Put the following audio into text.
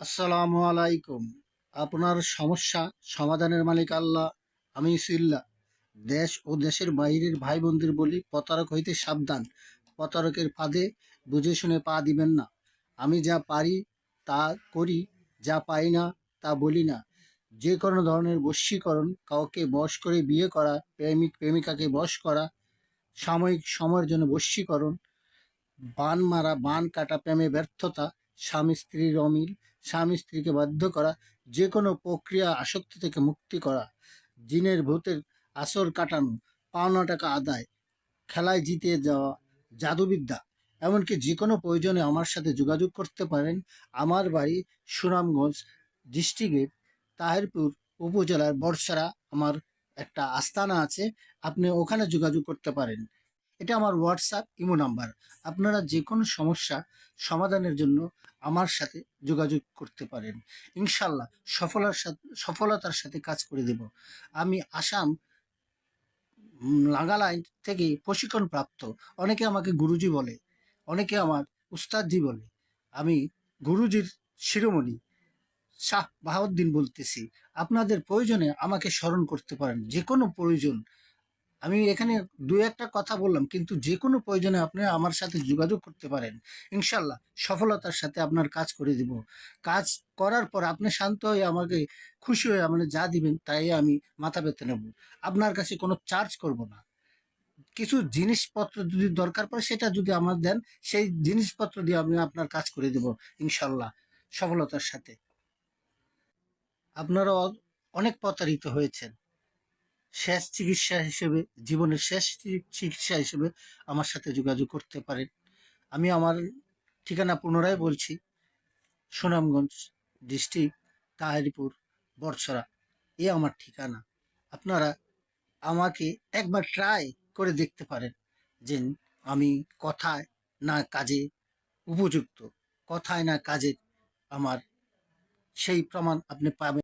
আসসালামু আলাইকুম। আপনার সমস্যা সমাধানের মালিক আল্লাহ, আমি সিল্লা। দেশ ও দেশের বাইরের ভাই বোনদের বলি, প্রতারক হইতে সাবধান। প্রতারকের ফাঁদে বুঝে শুনে পা দিবেন না। আমি যা পারি তা করি, যা পাই না তা বলি না। যে কোনো ধরনের বশীকরণ, কাউকে বশ করে বিয়ে করা, প্রেমিক, প্রেমিকাকে বশ করা, সাময়িক সময়ের জন্য বশীকরণ, বান মারা, বান কাটা, প্রেমে ব্যর্থতা, স্বামী, স্ত্রীর অমিল স্বামী স্ত্রীকে বাধ্য করা যে কোনো প্রক্রিয়া আসক্তি থেকে মুক্তি করা, জিনের ভূতের আসর কাটানো, পাওনা টাকা আদায়, খেলায় জিতে যাওয়া, জাদুবিদ্যা, এমনকি যে কোনো প্রয়োজনে আমার সাথে যোগাযোগ করতে পারেন, আমার বাড়ি সুনামগঞ্জ ডিস্ট্রিক্টের তাহিরপুর উপজেলার বর্ষারা আমার একটা আস্তানা আছে, আপনি ওখানে যোগাযোগ করতে পারেন। এটা আমার হোয়াটসঅ্যাপ ইমো নাম্বার আপনারা যে কোনো সমস্যা সমাধানের জন্য আমার সাথে যোগাযোগ করতে পারেন। ইনশাল্লাহ সফলার সাথে, সফলতার সাথে কাজ করে দেব। আমি আসাম নাগাল্যান্ড থেকে প্রশিক্ষণ প্রাপ্ত। অনেকে আমাকে গুরুজি বলে, অনেকে আমার উস্তাদজি বলে। আমি গুরুজির শিরোমণি, শাহ বাহাউদ্দিন বলতেছি। আপনাদের প্রয়োজনে আমাকে স্মরণ করতে পারেন। যে কোনো প্রয়োজন আমি এখানে দু একটা কথা বললাম, কিন্তু যে কোনো প্রয়োজনে আপনি আমার সাথে যোগাযোগ করতে পারেন। ইনশাল্লাহ সফলতার সাথে আপনার কাজ করে দিব। কাজ করার পর আপনি শান্ত হয়ে আমাকে খুশি হয়ে মানে যা দিবেন তাই আমি মাথা পেতে নেব। আপনার কাছে কোনো চার্জ করব না। কিছু জিনিসপত্র যদি দরকার পড়ে সেটা যদি আমার দেন, সেই জিনিসপত্র দিয়ে আমি আপনার কাজ করে দেব ইনশাল্লাহ সফলতার সাথে। আপনারা অনেক প্রতারিত হয়েছেন। শেষ চিকিৎসা হিসেবে, জীবনের শেষ চিকিৎসা হিসেবে আমার সাথে যোগাযোগ করতে পারেন। আমি আমার ঠিকানা পুনরায় বলছি, সুনামগঞ্জ ডিস্ট্রিক্ট তাহারিপুর বর্ষরা এ আমার ঠিকানা। আপনারা আমাকে একবার ট্রাই করে দেখতে পারেন যে আমি কথায় না কাজে উপযুক্ত। কথায় না কাজে আমার সেই প্রমাণ আপনি পাবেন।